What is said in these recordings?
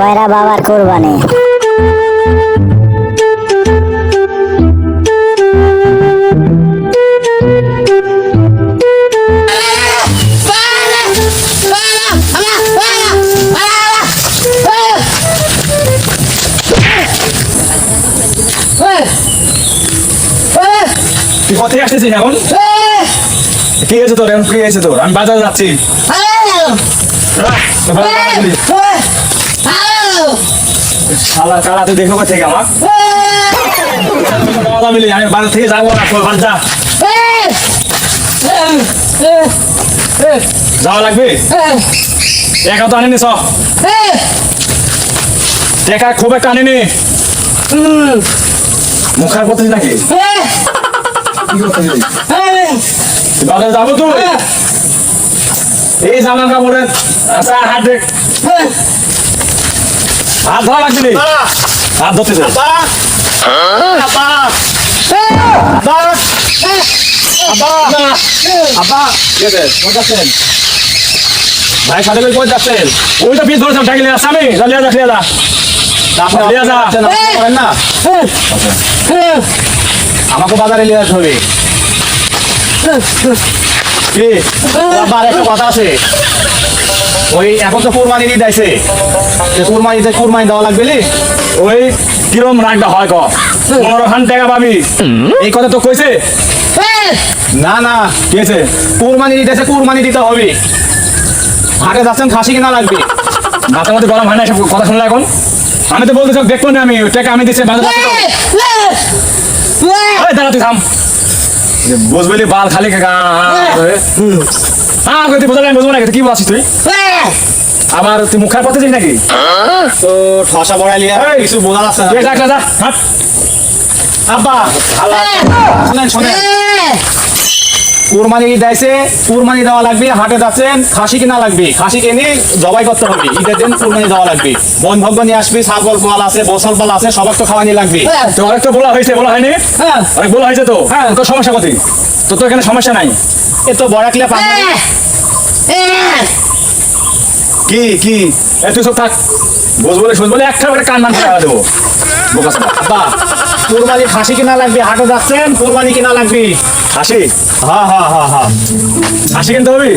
বয়রা বাবার কোরবানি। তুই কোথায় আসতেছিস এখন? কি হয়েছে তোর? এখন কি হয়েছে তোর? আমি বাজারে যাচ্ছি। শালা কালা তুই দেখো থেকে আমার মিলি আমি বাজার থেকে যাব না, তোর বাড়ি যাওয়া লাগবে? তো আনিনি খুব একটা আনিনি। মুখার করতেছিস নাকি? বাজারে যাব তুই এই জামা কাপড়ের আচ্ছা হাত দেখ হাত ধরা লাগবে নি? হাত ধরতেছে ভাই সাথে কই যাচ্ছেন? ওইটা পিস ধরেছেন টাকি লিয়ে আসছে আমি। যা লিয়ে যা লিয়ে যা। লিয়ে যা। না আমাকে বাজারে লিয়ে আসতে হবে। কি? আবার একটা কথা আছে। ওই এখন তো কুরবানি ঈদ আছে কুরবানিতে কুরবানি দেওয়া লাগবে ওই কিরম রাখটা হয় ক? পনেরো খান টাকা পাবি। এই কথা তো কইছে? না না কি আছে কুরবানি দিতেছে কুরবানি দিতে হবে। হাটে যাচ্ছেন খাসি কিনা লাগবে। মাথার মধ্যে গরম হয় না এসব কথা শুনলে এখন? আমি তো বলতে চাই দেখব না আমি টাকা আমি দিচ্ছি দাঁড়া তুই থাম। বুঝবলি বাল খালি হ্যাঁ তুই বুঝলি আমি বুঝব না কি বলছিস তুই? আবার তুই মুখার পথে যাই নাকি? তো ঠসা বড়াইলি কিছু বোঝা যাচ্ছে না যা যা আব্বা শোনেন শোনেন। কুরবানি ঈদ আছে কুরবানি দেওয়া লাগবে হাটে যাচ্ছেন খাসি কিনা লাগবে খাসি কিনে জবাই করতে হবে ঈদের দিন কুরবানি দেওয়া লাগবে। বন ভগ্য নিয়ে আসবি ছাগল পাল আছে বসল পাল আছে সবার তো খাওয়ানি লাগবে। তো অনেক তো বলা হয়েছে বলা হয়নি? হ্যাঁ। অনেক বলা হয়েছে তো? হ্যাঁ। তোর সমস্যা কোথায়? তোর তো এখানে সমস্যা নাই। এ তো বড়াকলে পাবো কি কি? এ তুই সব থাক। বুঝ বলে শুন বলে একটা করে কান মান করে দেবো। বোকা সাদা আব্বা কুরবানি খাসি কিনা লাগবে হাটে যাচ্ছেন কুরবানি কিনা লাগবে। হাসি? হ্যাঁ হ্যাঁ হ্যাঁ হ্যাঁ হাসি কিনতে হবে?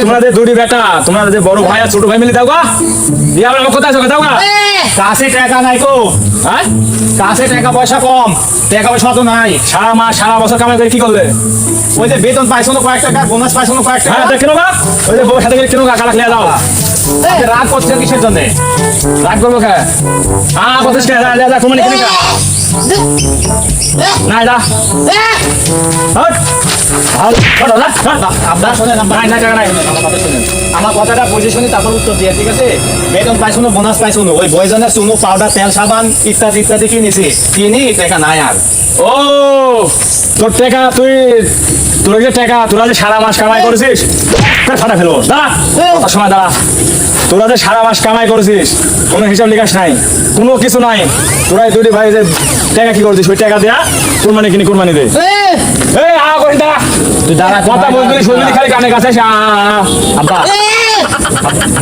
তোমরা যে দুটি বেটা তোমরা বড় ভাই আর ছোট ভাই মিলে দাও গা। দিয়ে আমরা কোথায় আছো দাও গা। কাছে টাকা নাই কো। হ্যাঁ? কাছে টাকা পয়সা কম। টাকা পয়সা তো নাই। সারা মাস সারা বছর কামাই করে কি করলে? ওই যে বেতন পাইছো না কয়েক টাকা বোনাস পাইছো না কয়েক হ্যাঁ টাকা কেন গা। ওই যে বউর সাথে কেন গা কালা খেলে দাও রাগ করছেন কিসের জন্য? রাগ করব কে? হ্যাঁ কথা কে? যা যা যা তোমার কিনে নাই নাই আমার কথাটা বুঝে শুনি তারপর উত্তর দিয়ে ঠিক আছে? বেতন পাইছো না বোনাস পাইছো না ওই বয়জনের চুনো পাউডার তেল সাবান ইত্যাদি ইত্যাদি কিনেছি। কিনি টাকা নাই আর। ও তোর টেকা তুই তোর যে টাকা তোরা যে সারা মাস কামাই করেছিস ফাটা ফেলব। দাঁড়া কত সময় দাঁড়া? তোরা যে সারা মাস কামাই করেছিস কোনো হিসাব নিকাশ নাই কোনো কিছু নাই। তোরাই দুটি ভাই যে টাকা কি করছিস ওই টাকা দেয়া কুরবানি কিনি কুরবানি দে। এই আ তুই দাঁড়া কথা বলবি শুনবি খালি কানে কাছে। আব্বা।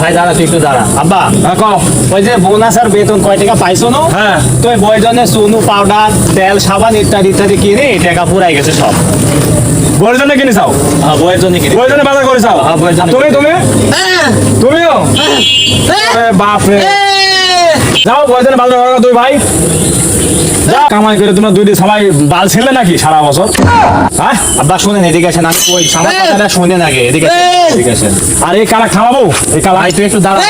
ভাই দাঁড়া তুই একটু দাঁড়া। আব্বা হ্যাঁ, ওই যে বোনাস আর বেতন কয় টাকা পাইছো না? হ্যাঁ। তো ওই চুনো পাউডার তেল সাবান ইত্যাদি ইত্যাদি কিনে টাকা পুরাই গেছে সব। বউয়ের জন্য কিনে চাও? বয়ের জন্য কিনে। বউয়ের জন্য বাজার করে চাও তুমি তুমি? তুমিও? এ বাপ রে যাও বউয়ের জন্য বাজার করো দুই ভাই। কামাই করে তোমরা দুই দিন সবাই বাল ছেলে নাকি সারা বছর হ্যাঁ আব্বা শুনেন এদিকে আসেন। আমি ওই আমার কথাটা শুনেন আগে এদিকে আসেন, এদিকে আসেন। আর এই কালা খাওয়াবো এই কালা ভাই তুই একটু দাঁড়া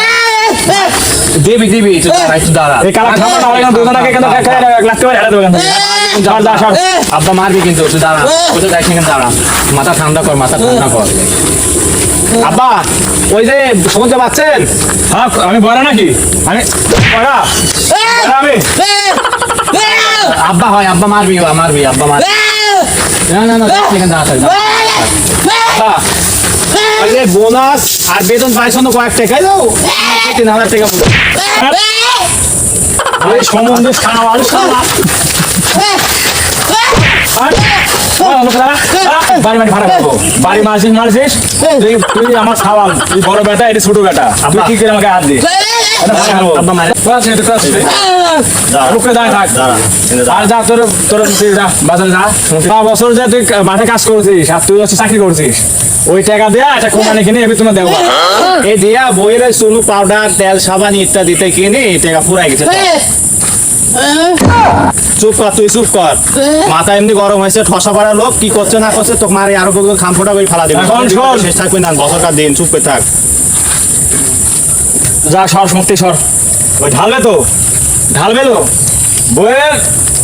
দিবি দিবি একটু দাঁড়া একটু দাঁড়া। এই কালা খাওয়া না হলে দুজনকে কেন লাগতে পারে হেরে দেবো কেন যা যা সর আব্বা মারবি কিন্তু দাঁড়া। কোথায় মাথা ঠান্ডা কর মাথা ঠান্ডা কর। আব্বা ওই যে শুনতে পাচ্ছেন হ্যাঁ আমি বড় নাকি? আমি বড় আমি। আব্বা হয় আব্বা মারবি মারবি আব্বা মারবি। না না না এখানে দাঁড়া বোনাস। আর বেতন পাইছো না কয়েক টাকাই দাও তিন হাজার টাকা। সম্বন্ধে খাওয়া বাড়ি বাড়ি ভাড়া করব। বাড়ি মারছিস মারছিস তুই তুই আমার সাওয়াল তুই বড় বেটা এটা ছোট বেটা। তুই কি করে আমাকে হাত দিস? যা বাজারে যা। বছর যে তুই মাঠে কাজ করছিস আর তুই হচ্ছে চাকরি করছিস। ওই টাকা দেয়া একটা কোরবানি কিনে এবার তোমার দেবো। এই দিয়া বইয়ের চুলু পাউডার তেল সাবান ইত্যাদিতে কিনে এই টাকা ফুরাই গেছে। চুপ কর তুই চুপ কর। মাথা এমনি গরম হয়েছে ঠসা পাড়া লোক কি করছে না করছে তোকে মারে আরও বলব খাম ফোটা করে ফেলা দেবে। শেষ থাকবে না বছরকার দিন চুপ করে থাক। যা সর মুক্তি সর। ওই ঢালবে তো? ঢালবে তো? বইয়ের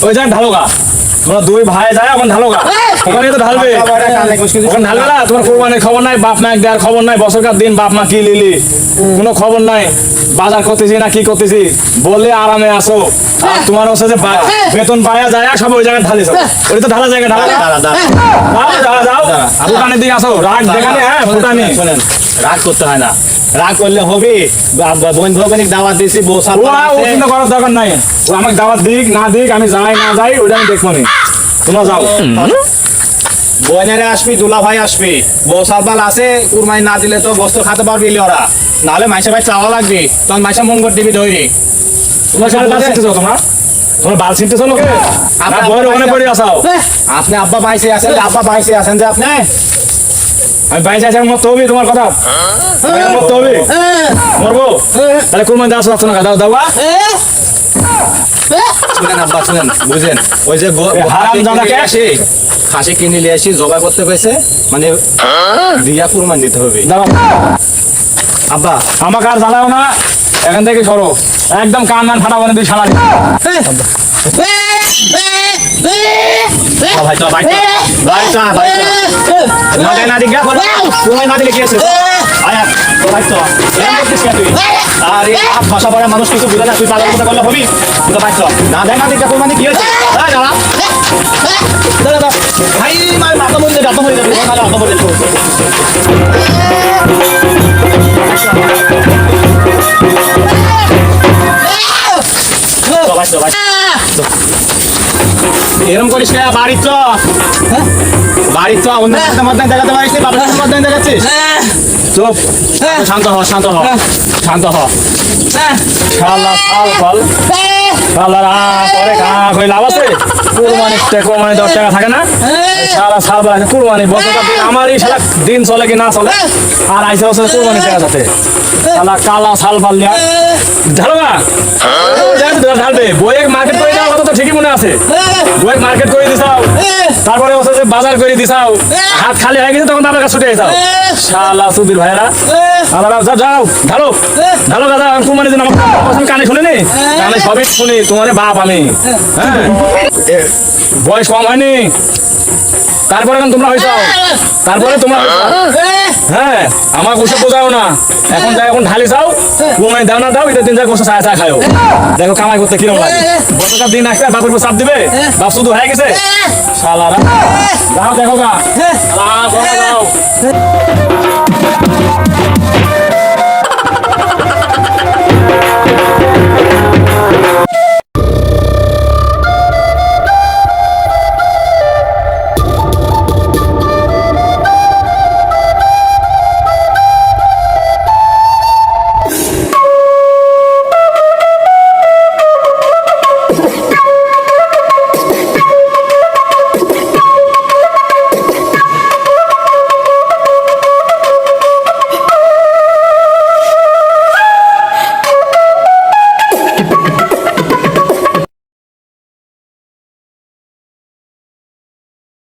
ওই যাক ঢালো গা তোমরা দুই ভাই যায় এখন ঢালো গা। ওখানে তো ঢালবে। ওখানে ঢালবে না তোমার কোরবানির খবর নাই বাপ মা দেওয়ার খবর নাই বছরকার দিন বাপ মা কি লিলি? কোনো খবর নাই। বাজার করতেছি না কি করতেছি? বললে আরামে আসো। আর তোমার হচ্ছে যে বেতন পায়া যায় সব ওই জায়গায় ঢালিস ওই তো ঢালা জায়গা ঢালা। যাও যাও যাও দোকানের দিকে আসো। রাগ দেখানে হ্যাঁ রাগ করতে হয় না। রাগ করলে হবে। বা- বা- বোন দাওয়াত দিয়েছি বউ ও আছে। চিন্তা করার দরকার নাই। ও আমাকে দাওয়াত দিক না দিক আমি যাই না যাই ওটা আমি দেখব নি। তোমরা যাও। বোনেরা আসবি দুলা ভাই আসবি। বউ আছে কুরমাই না দিলে তো গোস্ত খাতে পারবি ওরা। নাহলে মাইসা ভাই চাওয়া লাগবে। তখন মাইসা মন করে দিবি ধরি। তোমরা তোমরা? তোমরা বাল আপনি আব্বা বাইসে আছেন আব্বা বাইসে আছেন যে আপনি? আমি বাইরে আছি মরতে হবে তোমার কথা। মরতে হবে। মরবো? তাহলে কোরবানি দাও আসো না? দাও দাও শুনেন আব্বা শুনেন বুঝেন। ওই যে হারাম খাসি জাদা কিনে কে? আসি খাসি কিনে নিয়ে আসি জবাই করতে পেয়েছে মানে দিয়া কুরবান দিতে হবে। আব্বা আমাকে আর জ্বালাও না। এখান থেকে সরো। একদম কান মান ফাটা বানিয়ে দিই সারা ভাই চ ভাই। ভাই চ ভাই চ তোমাকে না দিকে তোমায় না দিলে কি আছে আয় ভাই চ এরকম করছিস কেন তুই? আরে আপ ভাষা পড়া মানুষ কিছু বুঝে না। তুই পাগল কথা করলে হবি? তো ভাই চ না দেয় না দিকে তোমার কি হয়েছে? দাঁড়া। দাঁড়া দাঁড়া। ভাই, মার মাথা মরে যাবে মাথা মরে যাবে তাহলে মাথা মরে যাবে। ভাই চ ভাই চ। এরম করিস না বাড়ি চ। বাড়ি চ অন্য মধ্যে দেখাতে পারিস বাবার দেখাচ্ছিস? চুপ। শান্ত হ শান্ত হ। শান্ত হ। শালা শাল ফল। শালারা পরে খা কই লাভ আছে? কুরবানি কোরবানি দশ টাকা থাকে না? শালা শাল বলা কুরবানি বছরটা দিন আমারই শালা দিন চলে কি না চলে? আর আইসে বছর কুরবানি টাকা শালা কালা শাল ফাল না ঢালবে বইয়ের মার্কেট করে কথা তো ঠিকই মনে আছে। বইয়ের মার্কেট করে দিছাও তারপরে হচ্ছে যে বাজার করে দিছাও হাত খালি হয়ে গেছে তখন বাবার কাছে ছুটে যাও শালা সুবির ভাইরা আলাদা যাও যাও ঢালো। ঢালো দাদা দিন আমার কানে সবই শুনি তোমার বাপ আমি। হ্যাঁ? বয়স কম হয়নি? তারপরে এখন তোমরা হয়েছ? তারপরে তোমরা হ্যাঁ আমার ওসব বোঝাও না। এখন যাই এখন ঢালি যাও কুমাই দাও না দাও, এটা দিন যা গোসা ছায়া ছায়া খাও দেখো কামাই করতে কিরম লাগে। বছরকার দিন আসলে বাপের উপর চাপ দিবে? বাপ শুধু হয়ে গেছে? শালারা যাও দেখো গা। যাও।